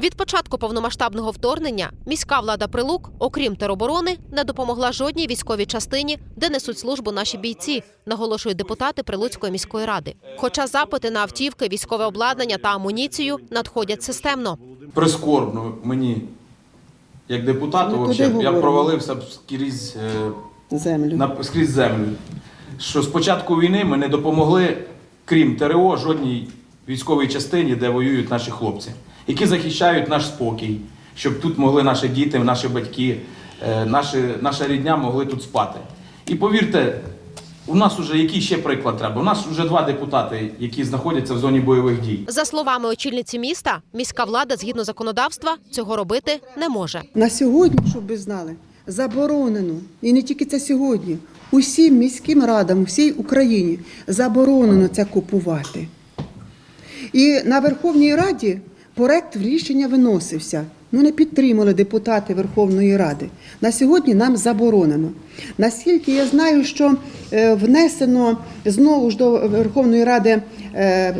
Від початку повномасштабного вторгнення міська влада Прилук, окрім тероборони, не допомогла жодній військовій частині, де несуть службу наші бійці, наголошують депутати Прилуцької міської ради. Хоча запити на автівки, військове обладнання та амуніцію надходять системно. прискорбно мені, як депутату, вообще, я провалився скрізь, е, землю. на, скрізь землю. Що з початку війни ми не допомогли, крім ТРО, жодній військовій частині, де воюють наші хлопці, які захищають наш спокій, щоб тут могли наші діти, наші батьки, е, наші, наша рідня могли тут спати. І повірте, у нас уже який ще приклад треба? У нас вже два депутати, які знаходяться в зоні бойових дій. За словами очільниці міста, міська влада згідно законодавства цього робити не може. На сьогодні, щоб ви знали, заборонено, і не тільки це сьогодні, усім міським радам, всій Україні заборонено це купувати. І на Верховній Раді проект рішення виносився. Ну, не підтримали депутати Верховної Ради. На сьогодні нам заборонено. Наскільки я знаю, що е, внесено знову ж до Верховної Ради е,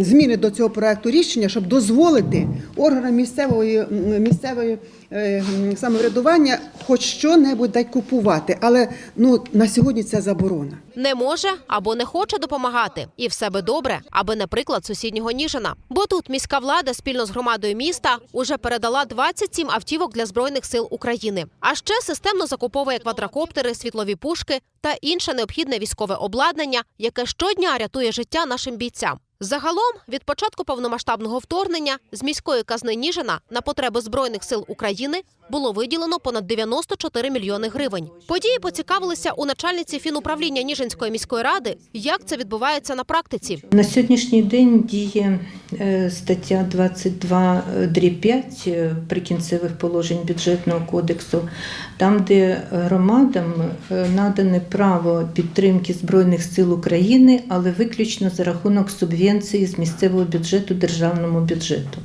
зміни до цього проекту рішення, щоб дозволити органам місцевої, місцевої е, самоврядування хоч що-небудь дать купувати. Але ну, на сьогодні це заборона. Не може або не хоче допомагати, і все би добре, аби не приклад сусіднього Ніжина. Бо тут міська влада спільно з громадою міста уже передала 27 автівок для збройних сил України. А ще системно закуповує квадрокоптери, світлові пушки та інше необхідне військове обладнання, яке щодня рятує життя нашим бійцям. Загалом, від початку повномасштабного вторгнення з міської казни Ніжина на потреби збройних сил України було виділено понад 94 мільйони гривень. Події поцікавилися у начальниці фінуправління Ніжинської міської ради, як це відбувається на практиці. На сьогоднішній день діє е, стаття 22 дріб 5 е, прикінцевих положень бюджетного кодексу, там, де громадам е, надане право підтримки Збройних сил України, але виключно за рахунок субвенції з місцевого бюджету державному бюджету.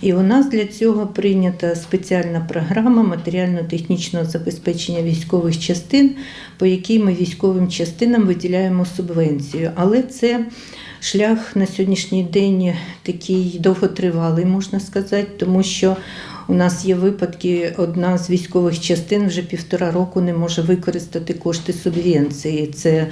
І у нас для цього прийнята спеціальна програма матеріально-технічного забезпечення військових частин, по якій ми військовим частинам виділяємо субвенцію. Але це шлях на сьогоднішній день такий довготривалий, можна сказати, тому що у нас є випадки, одна з військових частин вже півтора року не може використати кошти субвенції. Це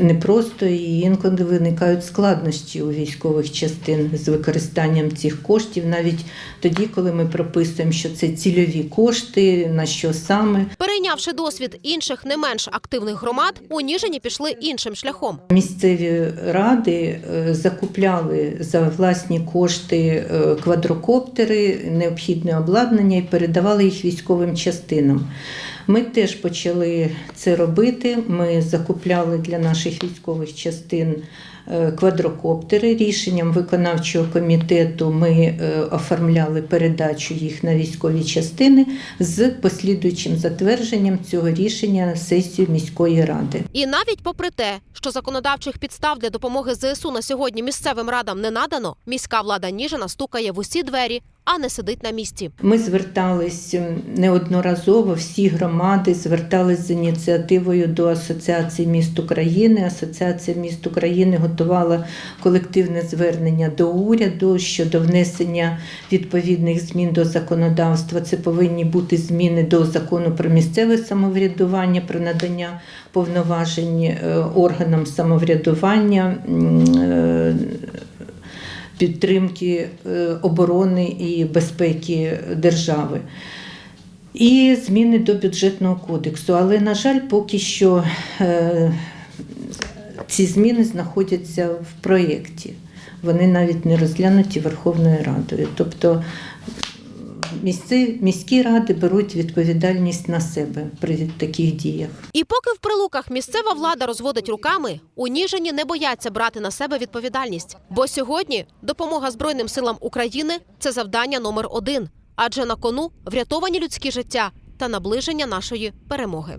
непросто і інколи виникають складнощі у військових частин з використанням цих коштів, навіть тоді, коли ми прописуємо, що це цільові кошти, на що саме. Перейнявши досвід інших не менш активних громад, у Ніжині пішли іншим шляхом. Місцеві ради е, закупляли за власні кошти е, квадрокоптери, необхідне обладнання і передавали їх військовим частинам. Ми теж почали це робити. Ми закупляли для наших військових частин е, квадрокоптери. Рішенням виконавчого комітету ми е, оформляли передачу їх на військові частини з послідуючим затвердженням цього рішення сесії міської ради. І навіть попри те, що законодавчих підстав для допомоги ЗСУ на сьогодні місцевим радам не надано, міська влада Ніжина стукає в усі двері, а не сидить на місці. Ми звертались неодноразово, всі громади звертались з ініціативою до Асоціації міст України. Асоціація міст України готувала колективне звернення до уряду щодо внесення відповідних змін до законодавства. Це повинні бути зміни до закону про місцеве самоврядування, про надання повноважень е, органам самоврядування. Підтримки е, оборони і безпеки держави. І зміни до бюджетного кодексу. Але, на жаль, поки що е, ці зміни знаходяться в проєкті. Вони навіть не розглянуті Верховною Радою. Тобто місці, міські ради беруть відповідальність на себе при таких діях. І поки в прилуках місцева влада розводить руками, у Ніжині не бояться брати на себе відповідальність. Бо сьогодні допомога Збройним силам України це завдання номер один, адже на кону врятовані людські життя та наближення нашої перемоги.